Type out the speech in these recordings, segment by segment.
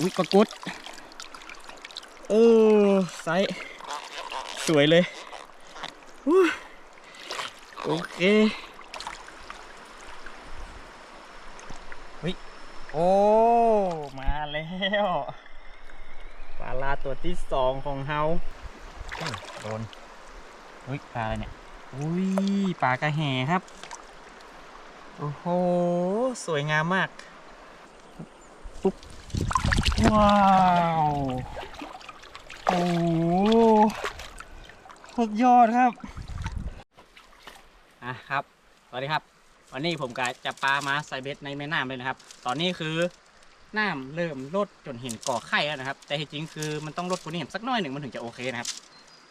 อุ้ยปรากฏเออไซส์สวยเลยโอเคเฮ้ยโอ้ มาแล้วปลาลาตัวที่สองของเฮาโดนอุ้ยปลาอะไรเนี่ยอุ้ยปลากระแหครับ โอ้โห สวยงามมากปุ๊บ ว้าวโอ้โหสุดยอดครับอะครับสวัสดีครับ วันนี้ผมก็จะปลามาใส่เบ็ดในแม่น้ำเลยนะครับ ตอนนี้คือน้ำเริ่มลดจนเห็นก่อไข่แล้วนะครับ แต่จริงคือมันต้องลดกว่านี้เห็นสักน้อยหนึ่งมันถึงจะโอเคนะครับ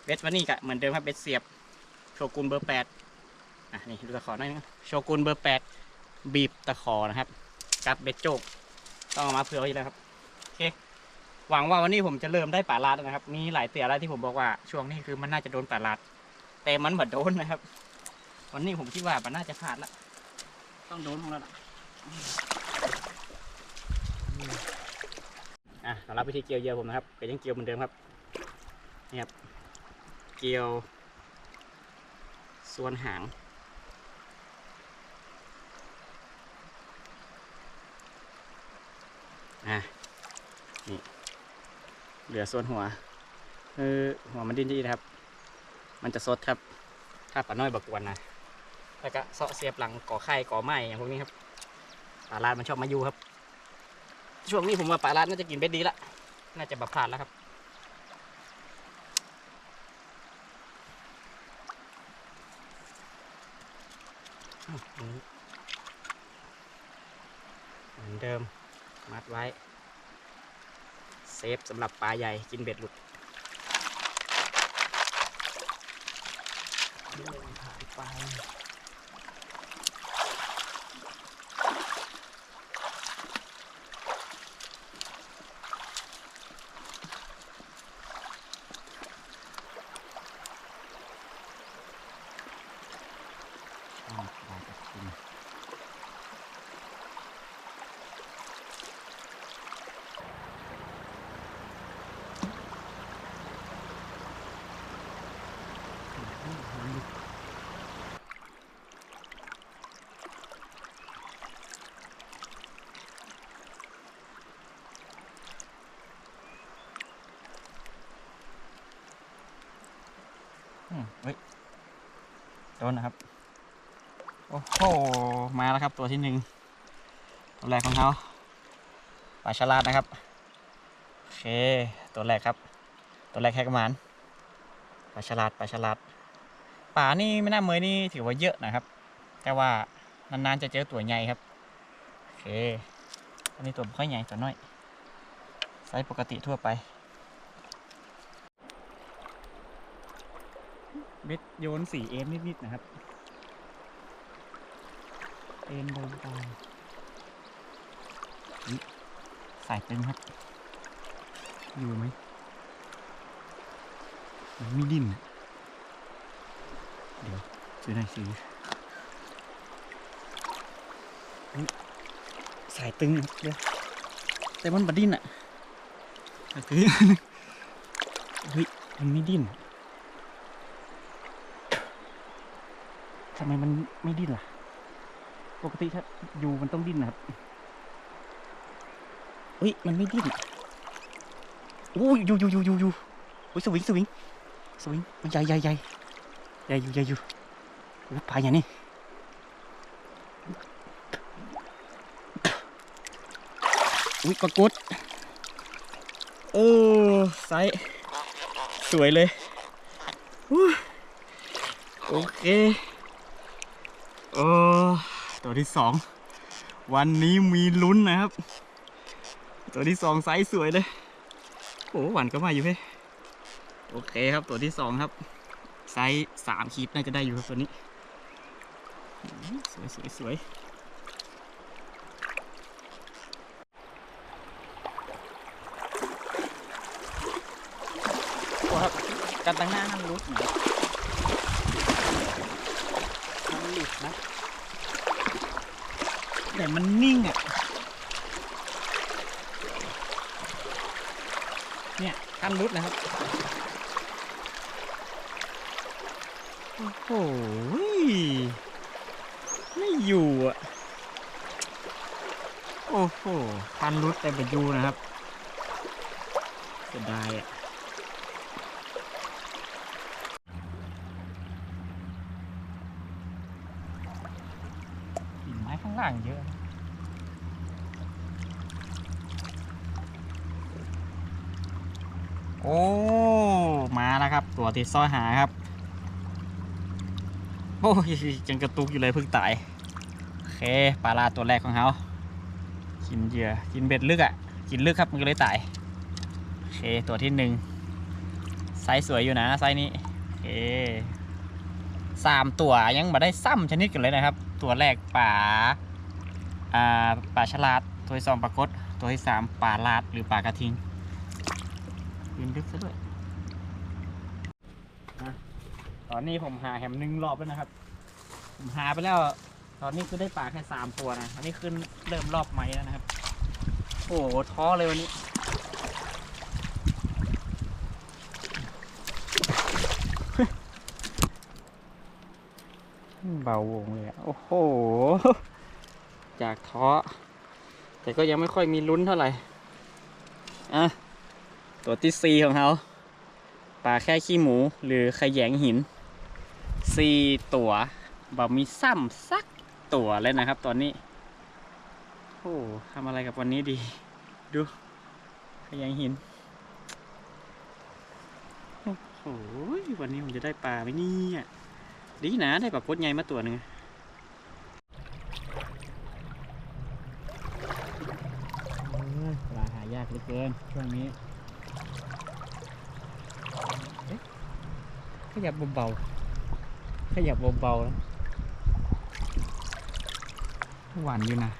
เบ็ดวันนี้ก็เหมือนเดิมครับเบ็ดเสียบโชกุนเบอร์แปดอะนี่ดูตะขอหน่อยนึงโชกุนเบอร์แปดบีบตะขอนะครับ กับเบ็ดโจกต้องเอามาเผื่อไว้แล้วครับ เค หวังว่าวันนี้ผมจะเริ่มได้ป่าลาดนะครับ มีหลายเตี่ยแล้วที่ผมบอกว่าช่วงนี้คือมันน่าจะโดนป่าลาด แต่มันเหมือนโดนนะครับ วันนี้ผมคิดว่ามันน่าจะพลาดละต้องโดนของแล้วล่ะอะสำหรับวิธีเกี่ยวเยื่อผมนะครับก็ยังเกี่ยวเหมือนเดิมครับนี่ครับเกี่ยว ส่วนหางอะ นี่เหลือส่วนหัวคือหัวมันดิ้นดีนะครับ มันจะสดครับ ถ้าปลาน้อยบักวนนะแล้วก็เสาะเสียบหลังก่อไข่ก่อไม้อย่างพวกนี้ครับปลาลาดมันชอบมาอยู่ครับ ช่วงนี้ผมว่าปลาลาดน่าจะกินเบ็ดดีละน่าจะบับพลาดแล้วครับเหมือนเดิม มัดไว้ เซฟสำหรับปลาใหญ่กินเบ็ดหลุดเดินผ่านไปอ้าวปลาจะกิน อืม เฮ้ยโดนนะครับ โอ้โห มาแล้วครับตัวที่หนึ่งตัวแรกของเขาปลาฉลาดนะครับ โอเค ตัวแรกครับ ตัวแรกแค่กระมานปลาฉลาดปลาฉลาด ป่านี่ไม่น่าเมยนี่ถือว่าเยอะนะครับ แต่ว่านานๆจะเจอตัวใหญ่ครับโอเคอันนี้ตัวไม่ค่อยใหญ่ตัวน้อยไซส์ปกติทั่วไปเบ็ดโยนสีเอ็นนิดๆนะครับ เอ็นเดินตามอุ๊ยสายตึงครับ อยู่ไหมมันไม่ดิ้นอะ เดี๋ยวซื้อได้ซื้อสายตึงเดี๋ยวแต่มันบดิ้นอะสายตึงเฮ้ยมันไม่ดิ้นทำไมมันไม่ดิ้นล่ะ ปกติถ้าอยู่มันต้องดิ้นนะครับเฮ้ยมันไม่ดิ้นโอ้ยอยู่อยู่อยู่อยู่อยู่โอ้ยสวิงสวิงสวิงมันใหญ่ใหญ่ใหญ่ ใหญ่อยู่ใหญ่อยู่โอ้ยปลาอย่างนี้อุ้ยปรากฏเออไซส์สวยเลยโอเคเออตัวที่สองวันนี้มีลุ้นนะครับ ตัวที่สองไซส์สวยเลย โอ้หวานก็มาอยู่เพ่โอเคครับตัวที่สองครับ ไซส์สามขีดน่าจะได้อยู่ครับตัวนี้อืมสวยสวยสวยโอ้ครับกันตั้งหน้านั่นรุดนะมันหลุดนะ แต่มันนิ่งอะคันรุดนะครับ โอ้โหไม่ อยู่อะ โอ้โหคันรุดแต่ไปยูนะครับเสียดายอะกิ่งไม้ข้างล่างเยอะโอ้ มาแล้วครับ ตัวติดซ้อยหาครับ โอ้ยยังกระตุกอยู่เลยเพิ่งตาย เคปลาลาตัวแรกของเขากินเหยื่อกินเบ็ดลึกอะ่ะ กินลึกครับมันก็เลยตายโอเคตัวที่หนึ่งไซส์สวยอยู่นะไซส์นี้โอเคสามตัวยังมาได้ซ้ำชนิดกันเลยนะครับ ตัวแรกป่าอ่าป่าฉลาดตัวที่สองปลากดตัวที่สามป่าลาดหรือป่ากระทิงยืนลึกซะด้วยตอนนี้ผมหาแหมหนึ่งรอบแล้วนะครับ ผมหาไปแล้ว ตอนนี้คือได้ปลาแค่สามตัวนะอันนี้ขึ้นเริ่มรอบใหมแล้วนะครับ โอ้โหท้อเลยวันนี้ เบาวงเลยอะโอ้โห จากท้อ แต่ก็ยังไม่ค่อยมีลุ้นเท่าไหร่ อะ ตัวที่สี่ของเขาปลาแค่ขี้หมูหรือขยงหินสี่ตัวบ่มีซ้ำสัก ตัวเลยนะครับ ตอนนี้ โอ้ทำอะไรกับวันนี้ดี ดูขยงหินโอ้โหวันนี้ผมจะได้ปลาไหมเนี่ยดีนะได้ปลากดใหญ่มาตัวหนึ่งปลาหายากเหลือเกินช่วงนี้ขยับเบาๆขยับเบาๆ หวานอยู่นะ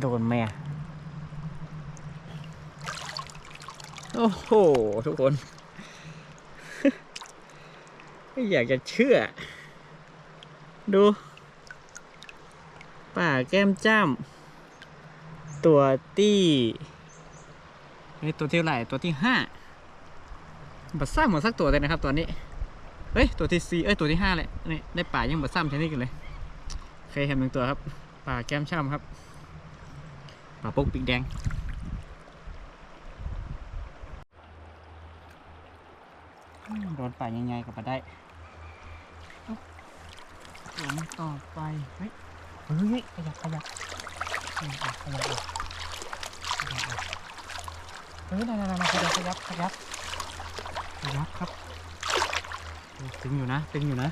โดนแม่โอ้โห ทุกคน ไม่อยากจะเชื่อ ดู ป่าแก้มจ้ำตัวที่นี่ตัวที่เท่าไหร่ตัวที่ห้าบัดซ้ำหมดสักตัวเลยนะครับ ตัวนี้ เฮ้ย ตัวที่สี่เอ้ย ตัวที่ห้าเลยนี่ได้ป่ายังบัดซ้ำชนิดกันเลยโอ เคยเห็นหนึ่งตัวครับป่าแก้มช่ำครับป่าปุ๊กปีกแดงโดนป่ายังไงก็มาได้เอ้าตัวนี้ต่อไป เฮ้ย เฮ้ยขยับขยับขยับขยับออออกเฮ้ยนั่นนั่นขยับขยับขยับยับครับตึงอยู่นะตึงอยู่นะ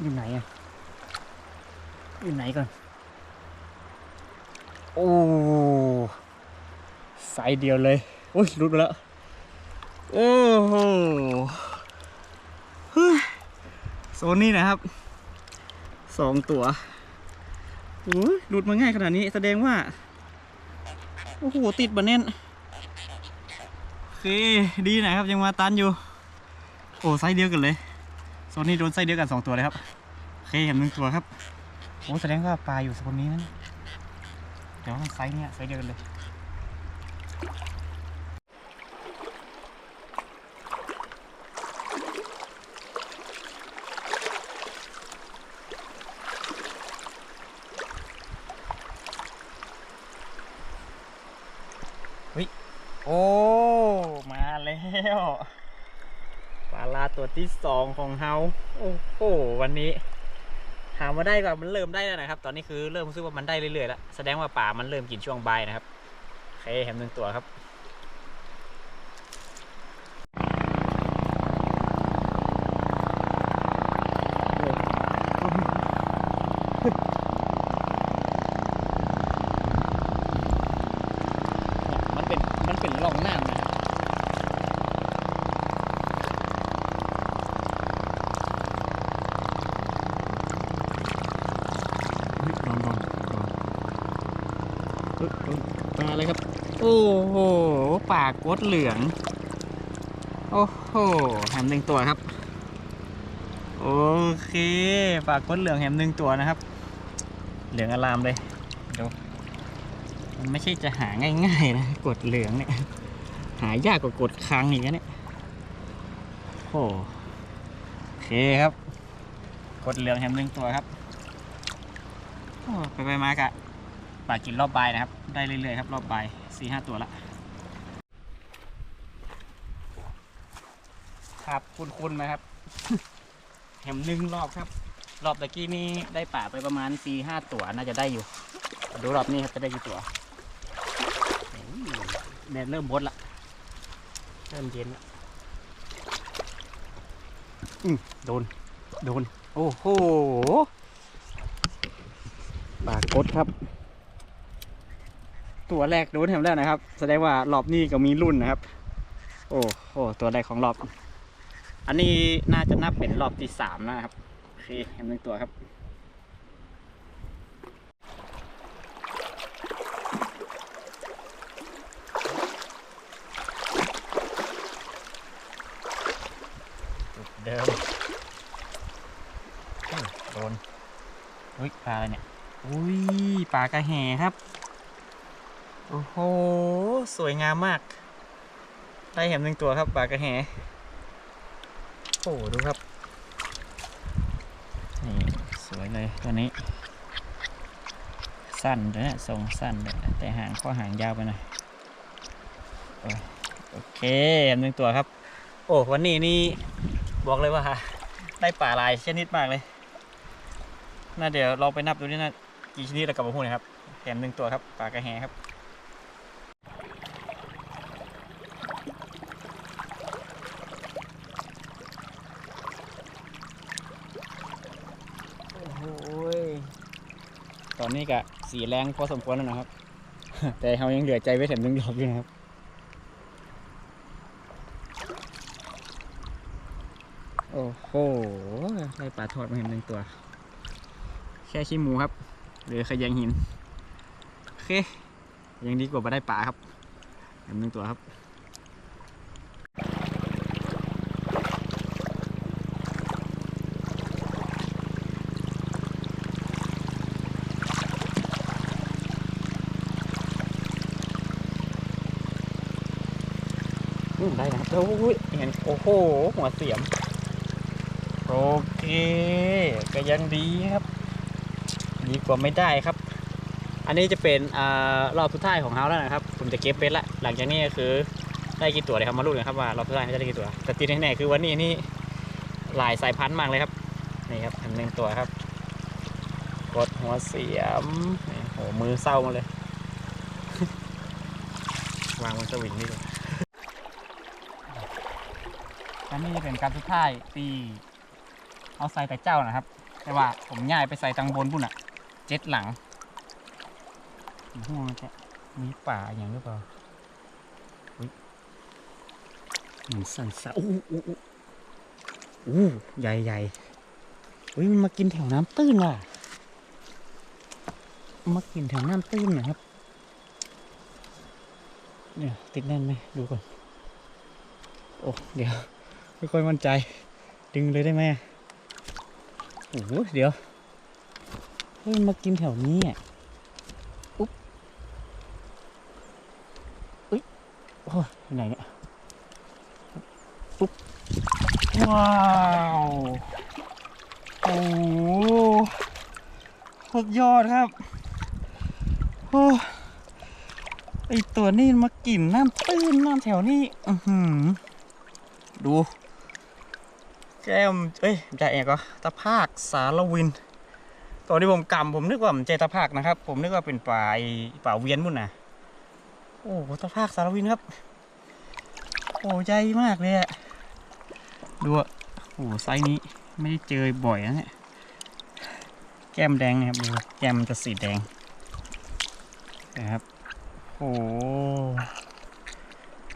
อยู่ไหนอะอยู่ไหนก่อน โอ้สายเดียวเลย โอ้ยรุดไปแล้ว โอ้โหเฮ้โซนนี้นะครับ สองตัวโอ้ยรุดมาง่ายขนาดนี้ แสดงว่า โอ้โห ติดบะเน่นโอเค ดีนะครับ ยังมาตันอยู่ โอ้ไซส์เดียวกันเลย โซนนี้โดนไซส์เดียวกันสองตัวเลยครับ เห็นหนึ่งตัวครับโอ้แสดงว่าปลาอยู่โซนนี้นั่นแต่ว่ามันไซส์เนี้ยไซส์เดียวกันเลยโอ้ มาแล้วปลาลาตัวที่สองของเฮา โอ้โห วันนี้ หามาได้ก็มันเริ่มได้แล้วนะครับ ตอนนี้คือเริ่มรู้สึกว่ามันได้เรื่อยๆแล้ว แสดงว่าป่ามันเริ่มกินช่วงใบนะครับโอเคแฮมหนึ่งตัวครับ มันเป็น มันเป็นร่องน้ำนะครับเฮ้ยโดนโดนโดนเฮ้ยโดนปลาอะไรครับ โอ้โห ป่ากดเหลือง โอ้โหแหมหนึ่งตัวครับ โอเคป่ากดเหลืองแหมหนึ่งตัวนะครับ เหลืองอลามเลยดูมันไม่ใช่จะหาง่ายๆนะกดเหลืองเนี่ย หายากกว่ากดค้างอีกนะเนี่ยโอ้โอเคครับ กดเหลืองแถมหนึ่งตัวครับโอ้ไปไปมากะป่ากินรอบใบนะครับ ได้เรื่อยๆครับ รอบใบสี่ห้าตัวละ ครับ คุ้นๆไหมครับแถมหนึ่งรอบครับ รอบตะกี้นี่ได้ป่าไปประมาณสี่ห้าตัวน่าจะได้อยู่ ดูรอบนี้ครับจะได้กี่ตัวโอ้ยแดดเริ่มบดละ เริ่มเย็นละอืมโดน โดน โอ้โหปลากดครับ ตัวแรกโดนแถมแล้วนะครับ แสดงว่ารอบนี้ก็มีรุ่นนะครับ โอ้โห ตัวแรกของรอบ อันนี้น่าจะนับเป็นรอบที่สามนะครับ โอเคแถมหนึ่งตัวครับ เดิมโดนอุ้ยปลาอะไรเนี่ย อุ้ยปลากระแหครับ โอ้โห สวยงามมาก ได้แหมหนึ่งตัวครับปลากระแห โอ้ดูครับ นี่ สวยเลยตัวนี้ สั้นด้วยนะทรงสั้นเลยแต่หางข้อหางยาวไปหน่อยโอเคแหมหนึ่งตัวครับ โอ้วันนี้นี่บอกเลยว่าได้ป่าลายชนิดมากเลย น่าเดี๋ยวลองไปนับดูนี่นะกี่ชนิดแล้วกลับมาพูดนะครับแถมหนึ่งตัวครับปลากระแหครับ โอ้โหยต อนนี้ก็สีแรงพอสมควรแล้วนะครับ แต่เขายังเหลือใจไว้แถมหนึ่งดอกอยู่นะครับโอ้โหได้ปลาทอดมาเห็นหนึ่งตัว แค่ขี้หมูครับ หรือขยงหิน โอเค ยังดีกว่าไม่ได้ปลาครับเห็นหนึ่งตัวครับ มได้นะครับโอ้ยเห็นโอ้โห หัวเสียม โอเค ก็ยังดีครับ ดีกว่าไม่ได้ครับ อันนี้จะเป็นอรอบสุดท้ายของเฮาแล้วนะครับ ผมจะเก็บเบ็ดละ หลังจากนี้ก็คือได้กี่ตัวเลยครับมาลุ้นกันครับว่ารอบสุดท้ายเขาจะได้กี่ตัว แต่ที่แน่ๆคือวันนี้นี่หลายสายพันธุ์มากเลยครับ นี่ครับอันหนึ่งตัวครับ กดหัวเสียมนี่โหมือเศร้ามาเลย วางบนสวิงนี่เลย อันนี้เป็นการสุดท้ายตีเอาใส่แต่เจ้านะครับ แต่ว่าผมย้ายไปใส่ตังบนพุ่นอะเจ็ดหลังหัวมันจะมีป่าอย่างหรือเปล่าอุ๊ยเหมือนสันสะอู้อู้อู้อู้ใหญ่ใหญ่อุ้ยมันมากินแถวน้ำตื้นว่ะมันมากินแถวน้ำตื้นนะครับเนี่ยติดแน่นไหมดูก่อน โอ้ เดี๋ยว ไม่ค่อยมั่นใจ ดึงเลยได้ไหมโอ้โหเดี๋ยวเฮ้ยมากินแถวนี้อะอุ๊บอุ๊ยโอ้ยไหนเนี่ยปุ๊บว้าวโอ้สุดยอดครับโอ้ไอตัวนี้มันมากินน้ำตื้นน้ำแถวนี้ อือหือดู แก้มเอ้ยจ่าเอกก็ตะภาคสารวิน ตอนที่ผมกำผมนึกว่ามันเจตะภาคนะครับ ผมนึกว่าเป็นป่าไอป่าเวียนมุ่นนะโอ้ตะภาคสารวินครับ โอ้ใหญ่มากเลยอะดูอะโอ้ไซส์นี้ไม่ได้เจอบ่อยนะเนี่ยแก้มแดงนะครับดูแก้มจะสีแดงนะครับโอ้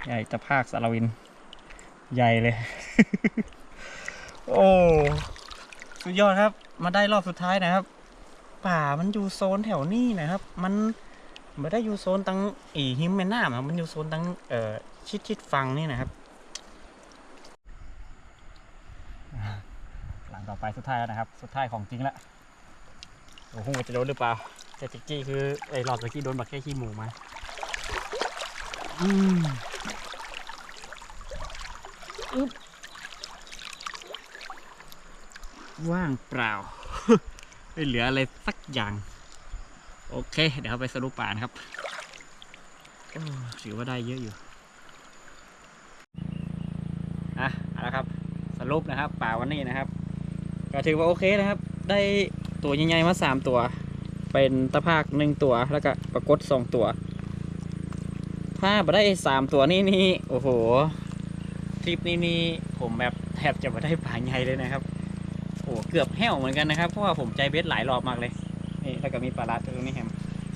ใหญ่ตะภาคสารวิน ใหญ่เลย โอ้สุดยอดครับ มาได้รอบสุดท้ายนะครับ ป่ามันอยู่โซนแถวนี้นะครับ มันไม่ได้อยู่โซนตังอีหิมแม่น้ำมันอยู่โซนตังเอ่อชิดชิดฟังนี่นะครับหลังต่อไปสุดท้ายแล้วนะครับ สุดท้ายของจริงล้วโอ้โหจะโดนหรือเปล่าแต่ตะกี้คือไอ้รอบตะกี้โดนบักแค่ขี้หมูมาอืมอึ๊บ ว่างเปล่า ไม่เหลืออะไรสักอย่าง โอเค เดี๋ยวไปสรุปป่านะครับถือว่าได้เยอะอยู่อะเอาละครับ สรุปนะครับป่าวันนี้นะครับ ก็ถือว่าโอเคนะครับ ได้ตัวใหญ่ๆมาสามตัว เป็นตะภาคหนึ่งตัว แล้วก็ปรากฏสองตัว ถ้ามาได้สามตัวนี่นี่ โอ้โห ทริปนี้นี่ผมแบบแทบจะมาได้ป่าใหญ่เลยนะครับ โอ้เกือบแห้วเหมือนกันนะครับเพราะว่าผมใจเบสหลายรอบมากเลยนี่แล้วก็มีปลาลัดตรงนี้แฮม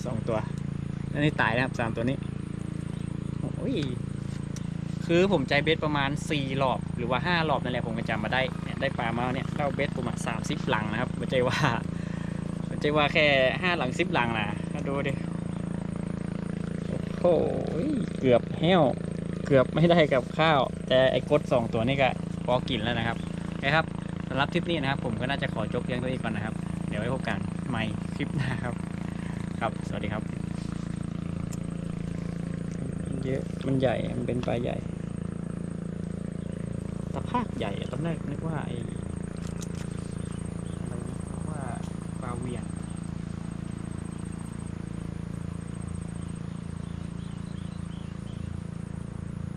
สองตัวแล้วนี่ตายนะครับสามตัวนี้โอ้ยคือผมใจเบสประมาณสี่รอบหรือว่าห้ารอบนั่นแหละผมก็จำมาได้เนี่ยได้ปลามาเนี่ยเข้าเบสประมาณสามสิบหลังนะครับไม่ใช่ว่าไม่ใช่ว่าแค่ห้าหลังสิบหลังนะมาดูดิโอ้โหเกือบแห้ว เกือบไม่ได้กับข้าว แต่ไอ้กดสองตัวนี่ก็พอกินแล้วนะครับโอเครับำหรับทริปนี้นะครับ ผมก็น่าจะขอจบเพียงตัวนี้ก่อนนะครับ เดี๋ยวไว้พบกันใหม่คลิปหน้าครับ ครับ สวัสดีครับ เยอะ มันใหญ่ มันเป็นปลาใหญ่ตะภาคใหญ่อะตอนแรกนึกว่าไอ้